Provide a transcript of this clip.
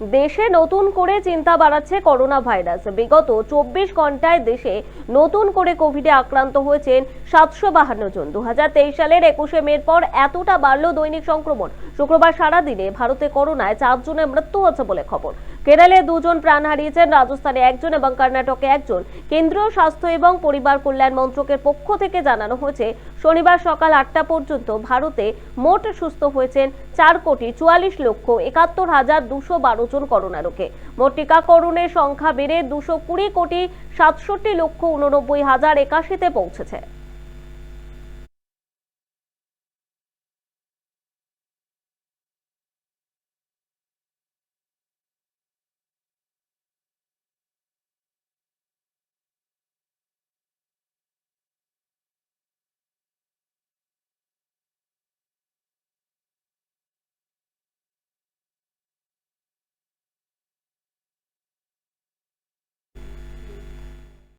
দেশে নতুন করে চিন্তা বাড়াচ্ছে করোনা ভাইরাস বিগত চব্বিশ ঘন্টায় দেশে নতুন করে কোভিডে আক্রান্ত হয়েছেন সাতশো বাহান্ন জন। দু হাজার তেইশ সালের একুশে মের পর এতটা বাড়ল দৈনিক সংক্রমণ। শুক্রবার সারাদিনে ভারতে করোনায় চারজনের মৃত্যু হচ্ছে বলে খবর। কেরালে দুজন প্রাণ হারিয়েছেন, রাজস্থানে একজন এবং কর্ণাটকে একজন। কেন্দ্রীয় স্বাস্থ্য এবং পরিবার কল্যাণ মন্ত্রকের পক্ষ থেকে জানানো হয়েছে, শনিবার সকাল আটটা পর্যন্ত ভারতে মোট সুস্থ হয়েছেন চার কোটি চুয়াল্লিশ লক্ষ একাত্তর হাজার দুশো বারো জন করোনা রোগে মোট টিকাকরণের সংখ্যা বেড়ে দুশো কুড়ি কোটি সাতষট্টি লক্ষ উননব্বই হাজার একাশিতে পৌঁছেছে।